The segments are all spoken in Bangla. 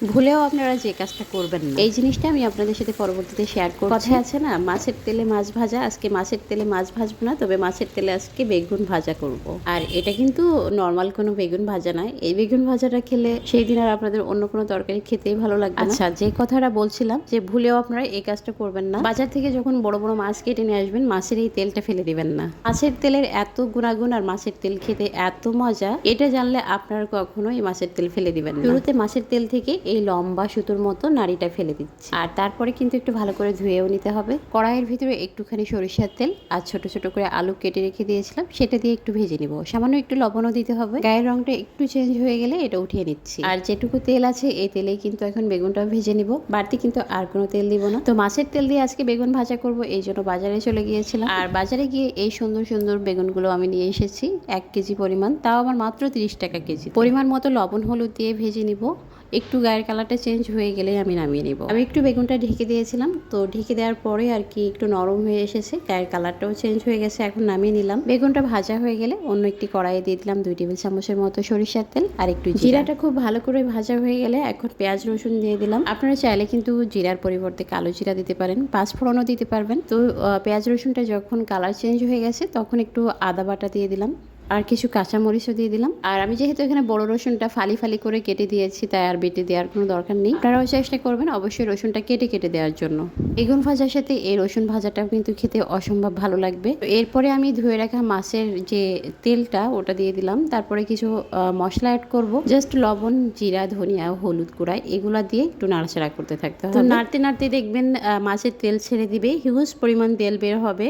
ভুলেও আপনারা যে কাজটা করবেন না। এই জিনিসটা আমি আপনাদের সাথে পরবর্তীতে শেয়ার করব কথা আছে না মাছের তেলে মাছ ভাজা আজকে মাছের তেলে মাছ ভাজবো না তবে মাছের তেলে আজকে বেগুন ভাজা করব। আর এটা কিন্তু নর্মাল কোনো বেগুন ভাজা নয়। এই বেগুন ভাজাটা খেলে সেই দিন আর আপনাদের অন্য কোনো তরকারি খেতেই ভালো লাগবে আচ্ছা যে কথাটা বলছিলাম যে ভুলেও আপনারা এই কাজটা করবেন না। বাজার থেকে যখন বড় বড় মাছ কেটে নিয়ে আসবেন মাছের এই তেলটা ফেলে দিবেন না। মাছের তেলের এত গুণাগুণ আর মাছের তেল খেতে এত মজা এটা জানলে আপনারা কখনো এই মাছের তেল ফেলে দিবেন না। শুরুতে মাছের তেল থেকে এই লম্বা সুতোর মতো নাড়িটা ফেলে দিচ্ছি। আর তারপরে কিন্তু একটু ভালো করে ধুয়েও নিতে হবে। কড়াইয়ের ভিতরে একটুখানি সরিষার তেল আর ছোট ছোট করে আলু কেটে রেখে দিয়েছিলাম, সেটা দিয়ে একটু ভেজে নিব। সামান্য একটু লবণও দিতে হবে। গায়ের রংটা একটু চেঞ্জ হয়ে গেলে এটা উঠিয়ে নিচ্ছি। আর যেটুকু তেল আছে, এই তেলেই কিন্তু এখন বেগুনটা ভেজে নিব। বাড়তি কিন্তু আর কোনো তেল দিব না। তো মাছের তেল দিয়ে আজকে বেগুন ভাজা করব, এই জন্য বাজারে চলে গিয়েছিলাম। আর বাজারে গিয়ে এই সুন্দর সুন্দর বেগুনগুলো আমি নিয়ে এসেছি, এক কেজি পরিমাণ। তাও আমার মাত্র তিরিশ টাকা কেজি। পরিমাণ মতো লবণ, হলুদ দিয়ে ভেজে নিব। একটু গায়ের কালারটা চেঞ্জ হয়ে গেলে আমি নামিয়ে নিব। আমি একটু বেগুনটা ঢেকে দিয়েছিলাম তো ঢেকে দেওয়ার পরে আর কি একটু নরম হয়ে এসেছে গায়ের কালারটাও চেঞ্জ হয়ে গেছে এখন নামিয়ে নিলাম। বেগুনটা ভাজা হয়ে গেলে অন্য একটি কড়াইয়ে দিয়ে দিলাম দুই টেবিল চামচের মতো সরিষার তেল আর একটু জিরাটা খুব ভালো করে ভাজা হয়ে গেলে এখন পেঁয়াজ রসুন দিয়ে দিলাম। আপনারা চাইলে কিন্তু জিরার পরিবর্তে কালো জিরা দিতে পারেন পাঁচ ফোড়নও দিতে পারবেন। তো পেঁয়াজ রসুনটা যখন কালার চেঞ্জ হয়ে গেছে তখন একটু আদা বাটা দিয়ে দিলাম। আর কিছু কাঁচামরিচও দিয়ে দিলাম। আর আমি যেহেতু এখানে বড় রসুনটা ফালি ফালি করে কেটে দিয়েছি তাই আর বেটে দেওয়ার কোনো দরকার নেই। আপনারাও চেষ্টা করবেন অবশ্যই রসুনটা কেটে কেটে দেওয়ার জন্য। বেগুন ভাজার সাথে এই রসুন ভাজাটাও কিন্তু খেতে অসম্ভব ভালো লাগবে। তো এরপরে আমি ধুয়ে রাখা মাছের যে তেলটা ওটা দিয়ে দিলাম। তারপরে কিছু মশলা অ্যাড করব। জাস্ট লবণ জিরা ধনিয়া হলুদ গুঁড়া এগুলা দিয়ে একটু নাড়াচাড়া করতে থাকতে হবে। তো নাড়তে নাড়তে দেখবেন মাছের তেল ছেড়ে দিবে। হিউজ পরিমাণ তেল বের হবে।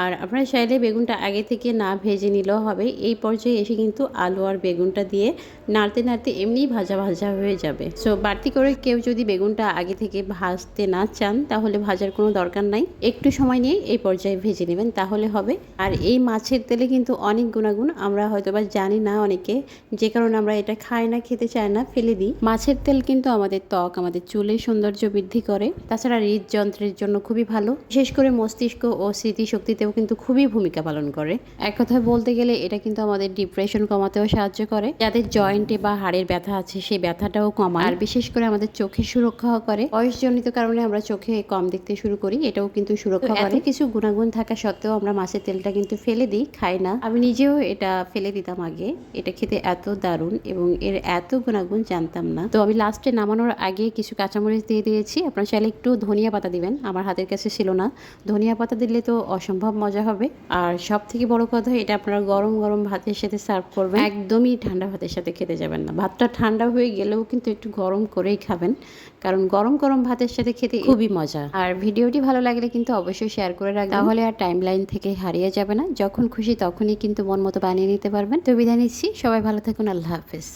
আর আপনারা চাইলে বেগুনটা আগে থেকে না ভেজে নিলেও হবে। এই পর্যায়ে এসে কিন্তু আলু আর বেগুনটা দিয়ে নাড়তে নাড়তে এমনিই ভাজা ভাজা হয়ে যাবে। সো বাড়তি করে কেউ যদি বেগুনটা আগে থেকে ভাজতে না চান, তাহলে ভাজার কোনো দরকার নাই। একটু সময় নিয়ে এই পর্যায়ে ভেজে নেবেন, তাহলে হবে। আর এই মাছের তেলে কিন্তু অনেক গুণাগুণ, আমরা হয়তো বা জানি না অনেকে, যে কারণে আমরা এটা খাই না, খেতে চাই না, ফেলে দিই। মাছের তেল কিন্তু আমাদের ত্বক, আমাদের চুলের সৌন্দর্য বৃদ্ধি করে। তাছাড়া হৃদযন্ত্রের জন্য খুবই ভালো। বিশেষ করে মস্তিষ্ক ও স্মৃতিশক্তিতেও কিন্তু খুবই ভূমিকা পালন করে। এক কথায় বলতে গেলে এটা আমাদের ডিপ্রেশন কমাতেও সাহায্য করে। যাদের জয়েন্টে বা হাড়ের ব্যথা আছে সেই ব্যথাটাও কমায়। আর বিশেষ করে আমাদের চোখের সুরক্ষাও করে। বয়সজনিত কারণে আমরা চোখে কম দেখতে শুরু করি এটাও কিন্তু সুরক্ষা করে। কিছু গুণাগুণ থাকা সত্ত্বেও আমরা মাছের তেলটা কিন্তু ফেলে দিই খাই না। আমি নিজেও এটা ফেলে দিতাম আগে। এটা খেতে এত দারুণ এবং এর এত গুণাগুণ জানতাম না। তো আমি লাস্টে নামানোর আগে কিছু কাঁচামরিচ দিয়ে দিয়েছি। আপনারা চাইলে একটু ধনিয়া পাতা দিবেন। আমার হাতের কাছে ছিল না। ধনিয়া পাতা দিলে তো অসম্ভব মজা হবে। আর সব থেকে বড় কথা এটা আপনারা গরম গরম গরম ভাতের সাথে সার্ভ করবেন। একদমই ঠান্ডা ভাতের সাথে খেতে যাবেন না। ভাতটা ঠান্ডা হয়ে গেলেও কিন্তু একটু গরম করেই খাবেন। কারণ গরম গরম ভাতের সাথে খেতে খুবই মজা। আর ভিডিওটি ভালো লাগলে কিন্তু অবশ্যই শেয়ার করে রাখবেন। তাহলে আর টাইম লাইন থেকে হারিয়ে যাবে না। যখন খুশি তখনই কিন্তু মন মতো বানিয়ে নিতে পারবেন। তো বিদায় নিচ্ছি। সবাই ভালো থাকুন। আল্লাহ হাফেজ।